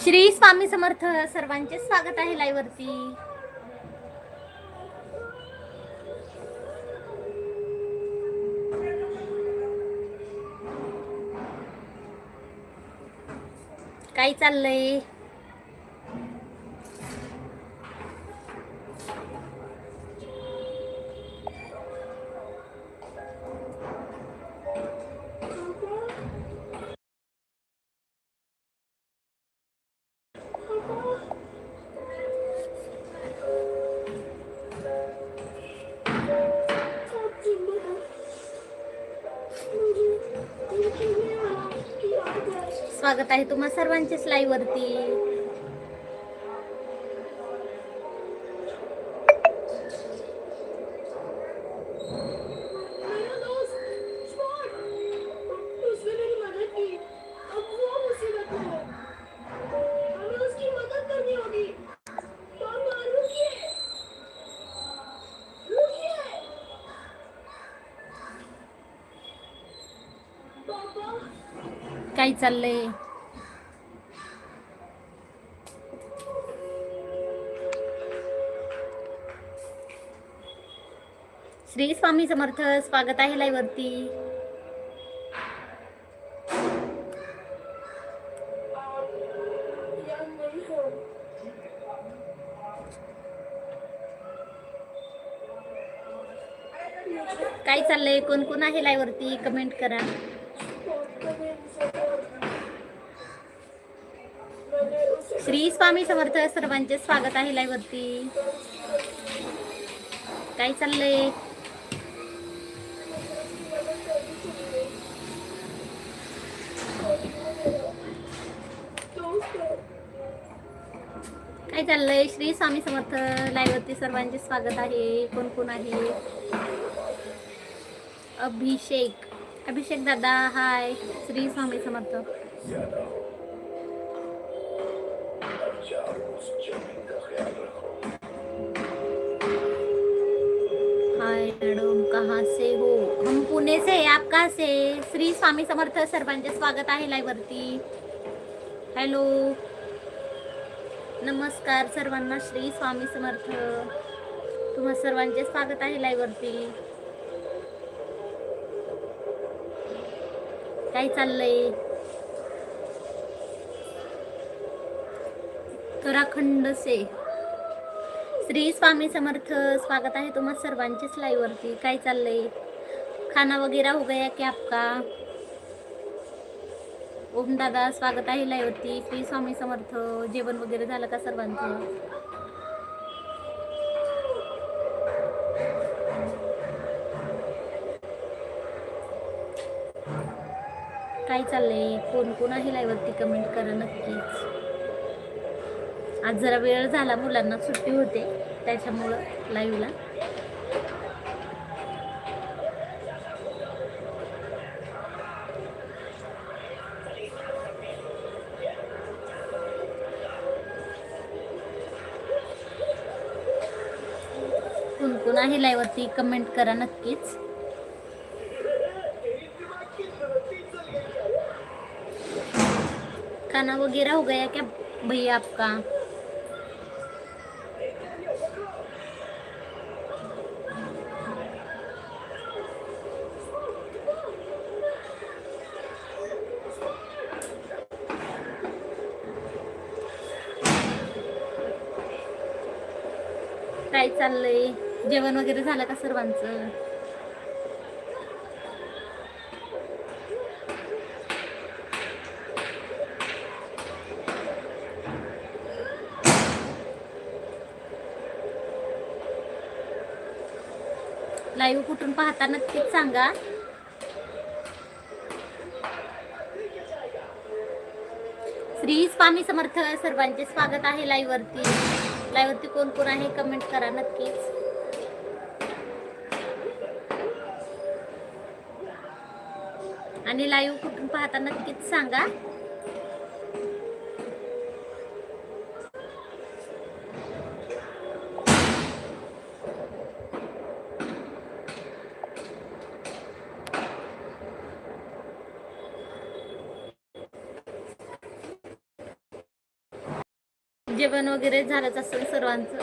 श्री स्वामी समर्थ सर्वांचे स्वागत आहे लाईव्ह वरती काय चाललंय? स्वागत आहे तुम्हा सर्वांचेच स्लाईवरती चाललंय. श्री स्वामी समर्थ स्वागत आहे लाईव्ह वरती काय चाललंय? कोण कोण आहे लाईव्ह वरती कमेंट करा स्पॉट का भी सपोर्ट मैंने उसे श्री स्वामी समर्थ सर्वांचे स्वागत आहे लाईव्ह वरती. काय चाललंय? काय चाललंय? श्री स्वामी समर्थ लाईव्ह वरती सर्वांचे स्वागत आहे. कोण कोण आहे? अभिषेक. अभिषेक दादा हाय श्री स्वामी समर्थ. कहाँ से हो? हम पुणे से आप कहाँ से श्री स्वामी समर्थ सर्वांचे स्वागत आहे लाईव्ह वरती. हॅलो नमस्कार सर्वांना श्री स्वामी समर्थ. तुम्हा सर्वांचे स्वागत आहे लाईव्ह वरती. काय चाललंय? उत्तराखंड से श्री स्वामी समर्थ स्वागत आहे तुम्हा सर्वांचीच लाईव्ह वरती. काय चाललंय? खाना वगैरे हो गया की आपका? ओम दादा स्वागत आहे लाईव्ह वरती. श्री स्वामी समर्थ जेवण वगैरे झालं का सर्वांचं? काय चाललंय? कोण कोण आहे लाईव्ह वरती? कमेंट करा नक्कीच. आज जरा वेळ झाला मुलांना सुट्टी होते त्याच्यामुळं लाईव्हला कोण कोण आहे लाईवरती कमेंट करा नक्कीच. खाना वगैरह हो गया क्या भैया आपका? चाललंय? जेवण वगैरे झालं का सर्वांचं? लाईव्ह कुठून पाहता नक्कीच सांगा. श्री स्वामी समर्थ सर्वांचे स्वागत आहे लाईव्ह वरती. लाईव्ह कोण कोण आहे कमेंट करा नक्कीच. आणि लाईव्ह कुठून पाहता नक्कीच सांगा. जेवण वगैरे झालंच असेल सर्वांचं.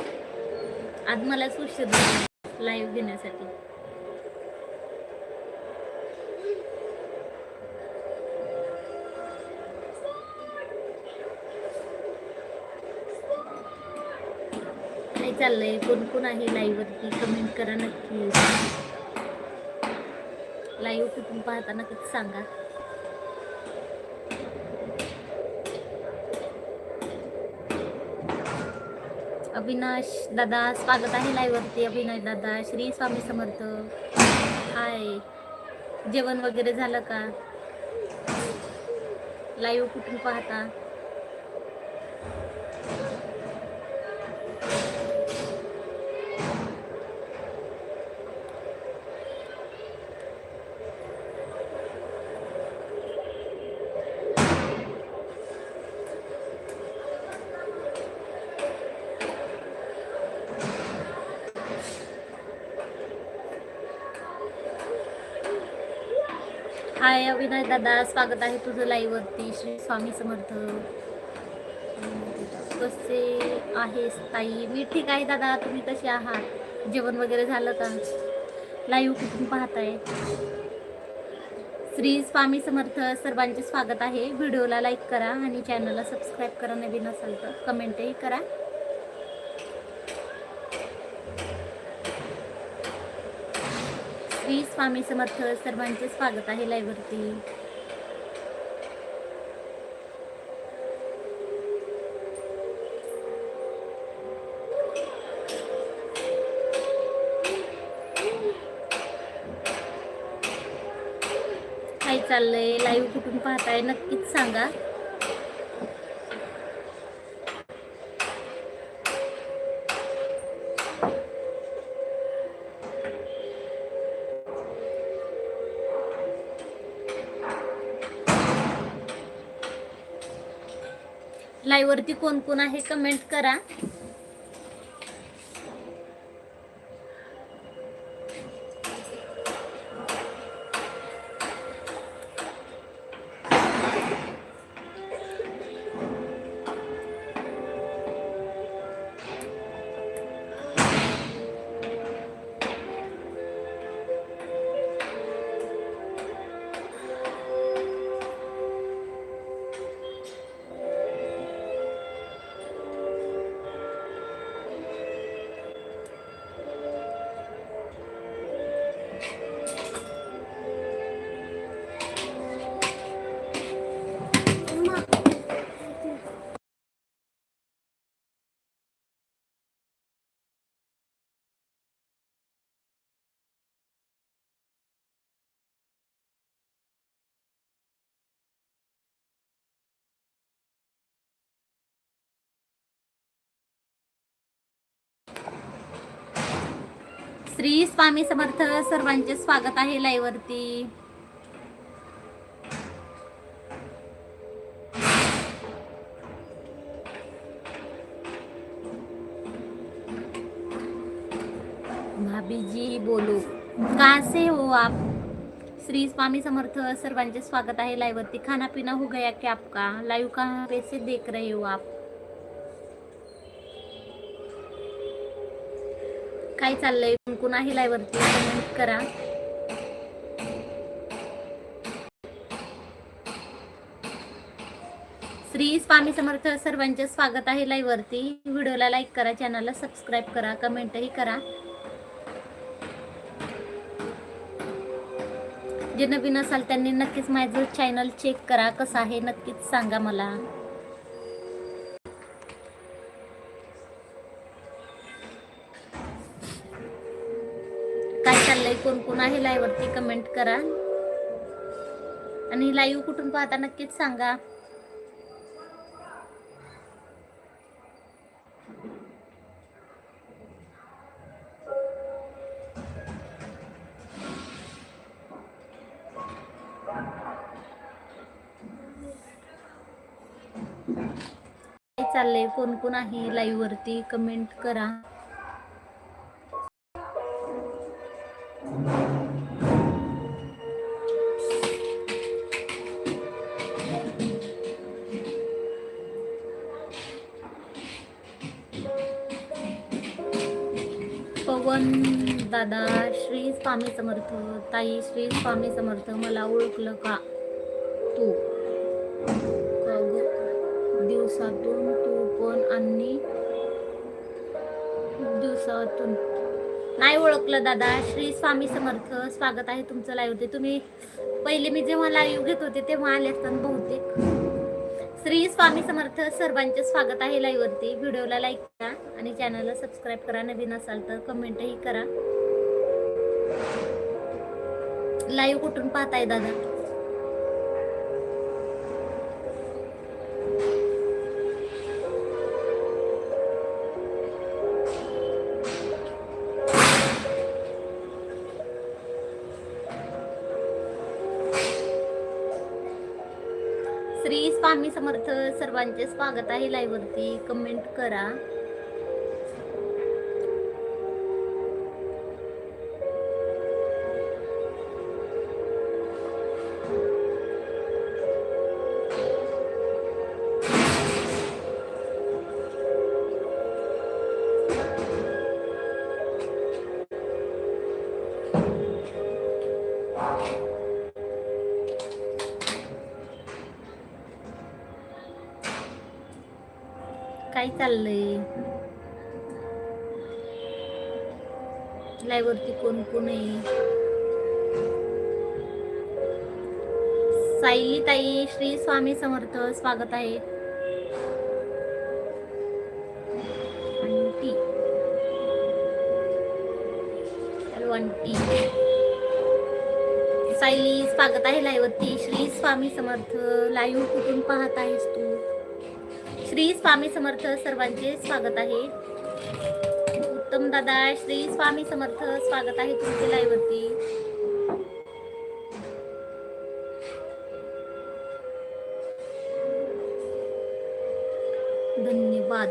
आज मलाच उशीर लाईव्ह घेण्यासाठी. काय चाललंय? कोण कोण आहे लाईव्ह वरती? कमेंट करा नक्की. लाईव्ह कुठून पाहता नक्कीच सांगा. अविनाश दादा स्वागत आहे लाईव्हवरती अविनाश दादा श्री स्वामी समर्थ. हाय. जेवण वगैरे झालं का? लाईव्ह कुठून पाहता? अविनाश दादा स्वागत आहे तुझं लाईव्ह वरती श्री स्वामी समर्थ. कसे आहेस ताई? मी ठीक आहे दादा. तुम्ही कसे आहात? जेवण वगैरे झालं का? लाईव्ह कुठून पाहताय? श्री स्वामी समर्थ सर्वांचे स्वागत आहे. व्हिडिओला लाईक करा आणि चॅनलला सबस्क्राईब करा. नवीन असेल तर कमेंटही करा. श्री स्वामी समर्थ सर्वांचे स्वागत आहे लाईव्हवरती काय चाललंय? लाईव्ह कुठून पाहताय? नक्कीच सांगा. लाईव्ह वरती कोण कोण आहे कमेंट करा. श्री स्वामी समर्थ सर्वांचे स्वागत आहे लाईव्ह वरती भाभी जी बोलो. कहाँ से हो आप? श्री स्वामी समर्थ सर्वांचे स्वागत आहे लाईव्ह वरती खाना पीना हो गया क्या आपका? लाईव्ह कहाँ पे से देख रहे हो आप? काय चाललंय? कुणकुण आहे लाईव्ह कमेंट करा. श्री स्वामी समर्थ सर्वांचे स्वागत आहे लाईव्हवरती व्हिडिओला लाईक करा चॅनलला सबस्क्राईब करा कमेंटही करा. जे नवीन असाल त्यांनी नक्कीच माझं चॅनल चेक करा कसं आहे नक्कीच सांगा मला. काय चाललंय कोण कोण आहे लाईव्हवरती कमेंट करा. आणि लाईव्ह कुठून पाहता नक्कीच सांगा. काय चाललंय कोण कोण आहे लाईव्ह वरती कमेंट करा. पण दादा श्री स्वामी समर्थ ताई श्री स्वामी समर्थ मला ओळखलं का? तू. का दिवसातून तू पण आणि खूप दिवसातून. नाही ओळखलं दादा श्री स्वामी समर्थ स्वागत आहे तुमचं लाईव्ह होते तुम्ही पहिले मी जेव्हा लाईव्ह घेत होते तेव्हा आले असताना बहुतेक श्री स्वामी समर्थ सर्वांचे स्वागत आहे लाईव्ह वरती. व्हिडिओला लाईक करा आणि चॅनलला सबस्क्राईब करा. नवीन असाल तर कमेंटही करा. लाईव्ह कुठून पाहताय दादा? समर्थ सर्वांचे स्वागत आहे लाईव्ह वरती कमेंट करा. चाललंय? लाईव्ह कोण कोण आहे? साईली ताई श्री स्वामी समर्थ स्वागत आहे. Aunty hello aunty. सायली स्वागत आहे लाईव्ह श्री स्वामी समर्थ लाईव्ह कुठून पाहत आहेस तू? श्री स्वामी समर्थ सर्वांचे स्वागत आहे. उत्तम दादा श्री स्वामी समर्थ स्वागत आहे तुमचे लाईव्ह वरती. धन्यवाद.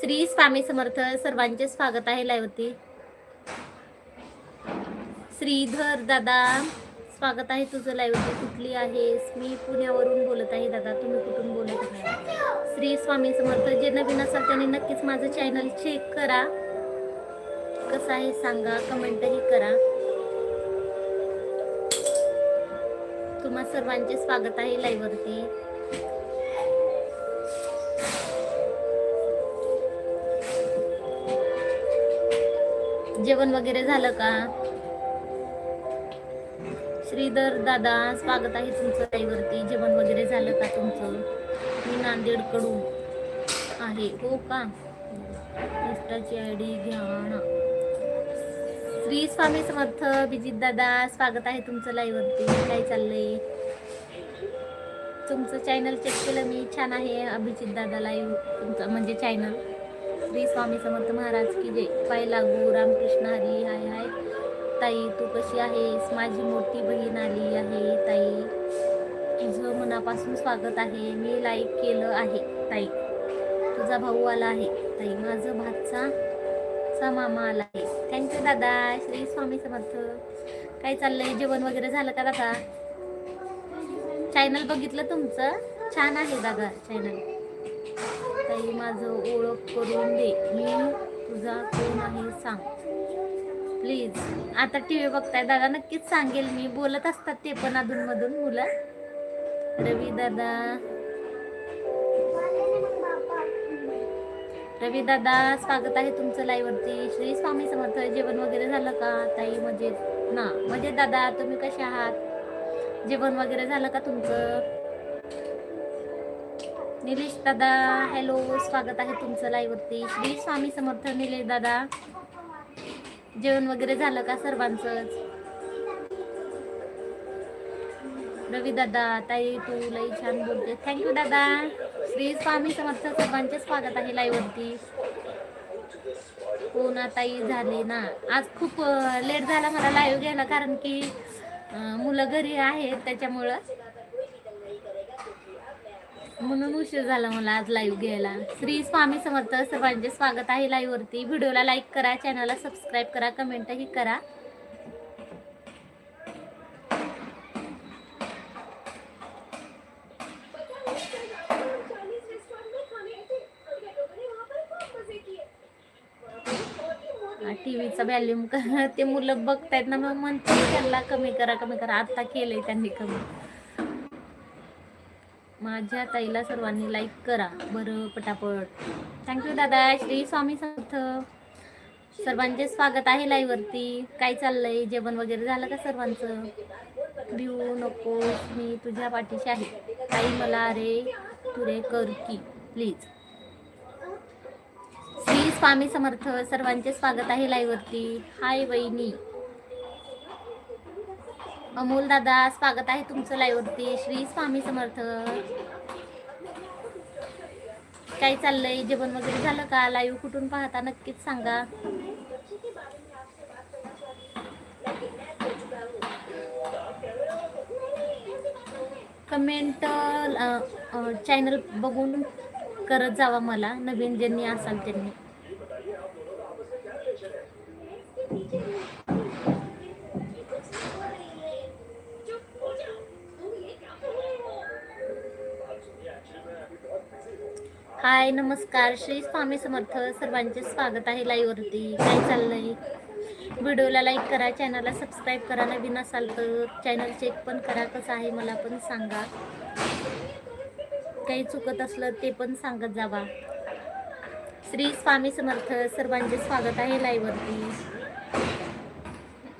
श्री स्वामी समर्थ सर्वांचे स्वागत आहे लाईव्ह वरती. श्रीधर दादा स्वागत आहे तुझं लाईव्ह कुठली आहेस? मी पुण्यावरून बोलत आहे दादा. तुम्ही कुठून बोलत आहे श्री स्वामी समर्थ. जे नवीन असाल त्यांनी नक्कीच माझं चॅनल चेक करा. कसं आहे सांगा. कमेंटही करा. तुम्हा सर्वांचे स्वागत आहे लाईव्हवरती जेवण वगैरे झालं का? श्रीधर दादा स्वागत आहे तुमचं ताईवरती. जेवण वगैरे झालं का तुमचं? मी नांदेडकडून आहे. हो का? इंस्टाची आय डी घ्या ना. श्री स्वामी समर्थ विजित दादा स्वागत आहे तुमचं लाईव्हवरती. काय चाललंय? तुमचं चॅनल चेक केलं मी. छान आहे अभिजित दादा लाईव्ह तुमचं म्हणजे चॅनल श्री स्वामी समर्थ महाराज की जय. पाय लागू. रामकृष्ण हरी. हाय हाय. ताई तू कशी आहेस? माझी मोठी बहीण आली आहे ताई. तुझं मनापासून स्वागत आहे. मी लाईक केलं आहे ताई. तुझा भाऊ आला आहे ताई. माझं भातचा चा मामा आला आहे. थँक्यू दादा. श्री स्वामी समर्थ. काय चाललंय? जेवण वगैरे झालं का दादा? चॅनल बघितलं तुमचं? छान आहे दादा चॅनल ताई माझं ओळख करून दे. मी तुझा कोण आहे सांग. प्लीज. आता टी व्ही बघताय दादा नक्कीच सांगेल मी. बोलत असतात ते पण अधूनमधून मुलं. रवी दादा. रवी दादा स्वागत आहे तुमचं लाईव्ह वरती. श्री स्वामी समर्थ जेवण वगैरे झालं का? ताई मजेत. ना मजेत दादा तुम्ही कसे आहात? जेवण वगैरे झालं का तुमचं? निलेश दादा हॅलो स्वागत आहे तुमचं लाईव्ह वरती. श्री स्वामी समर्थ निलेश दादा. जेवण वगैरे झालं का सर्वांचंच? रवी दादा ताई तू लई छान बोलते थँक्यू दादा. श्री स्वामी समर्थ सर्वांचे स्वागत आहे लाईव्ह वरती. हो ना ताई झाले ना. आज खूप लेट झाला मला लाईव्ह घ्यायला कारण की मुलं घरी आहेत त्याच्यामुळं. म्हणून उशीर झाला मला आज लाईव्ह घ्यायला. श्री स्वामी समर्थ सर्वांचे स्वागत आहे लाईव्ह वरती. व्हिडिओला लाईक करा चॅनलला सबस्क्राईब करा कमेंटही करा. चालीस ही टी व्हीचा व्हॅल्यूम ते मुलं बघतायत ना मग म्हणते त्यांना कमी करा कमी करा. आता केलंय त्यांनी कमी. माझ्या ताईला सर्वांनी लाईक करा. बरं पटापट. थँक्यू दादा. श्री स्वामी समर्थ. सर्वांचे स्वागत आहे लाईवरती काय चाललंय? जेवण वगैरे झालं का सर्वांचं? भिऊ नको मी तुझ्या पाठीशी आहे. ताई मला अरे तुरे कर की प्लीज श्री स्वामी समर्थ. सर्वांचे स्वागत आहे लाईवरती हाय वहिनी. अमोल दादा स्वागत आहे तुमचं लाईव्ह वरती. श्री स्वामी समर्थ. काय चाललंय? जेवण वगैरे झालं का? लाईव्ह कुठून पाहता? नक्कीच सांगा. कमेंट चॅनल बघून करत जावा मला. नवीन ज्यांनी असाल त्यांनी. हाय नमस्कार. श्री स्वामी समर्थ सर्वांचे स्वागत आहे लाईव्ह वरती. काय चाललंय? व्हिडिओला लाईक करा चॅनलला सबस्क्राईब करा. नवीन असाल तर चॅनल चेक पण करा. कसं आहे मला पण सांगा. काही चुकत असलं ते पण सांगत जावा. श्री स्वामी समर्थ सर्वांचे स्वागत आहे लाईव्ह वरती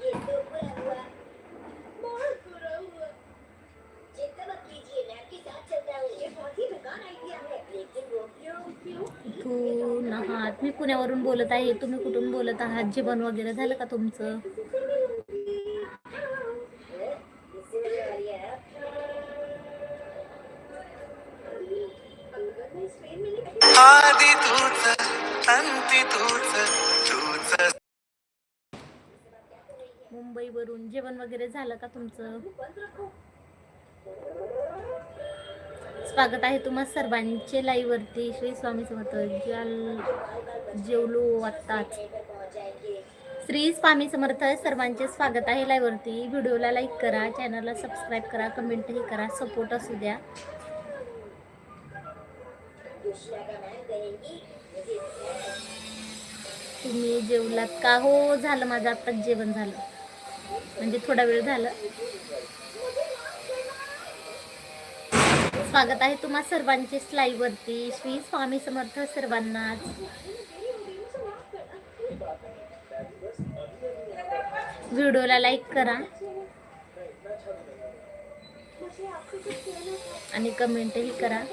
ये तो बुरा हुआ बहुत बुरा हुआ चिंता मत कीजिए मैं आपके साथ चलता हूँ ये बहुत ही बेकार आइडिया है लेकिन वो क्यों क्यों कुठून आहात मी पुण्यावरून बोलत आहे. तुम्ही कुठून बोलत आहात? जेवण वगैरे झालं का तुमचं? मुंबईवरून जेवण वगैरे झालं का तुमचं? स्वागत आहे तुम्हा सर्वांचे लाईव्ह वरती श्री स्वामी समर्थ ज्याल जेवलो आत्ताच. श्री स्वामी समर्थ सर्वांचे स्वागत आहे लाईव्ह वरती व्हिडिओला लाईक करा चॅनलला सबस्क्राईब करा कमेंटही करा सपोर्ट असू द्या. तुम्ही जेवलात का? हो झालं माझं आत्ताच जेवण झालं. म्हणजे थोडा वेळ झालं. स्वागत आहे तुम्हा सर्वांचे स्लाईवरती. वरती श्री स्वामी समर्थ सर्वांनाच. व्हिडिओला लाईक करा. आणि कमेंटही करा.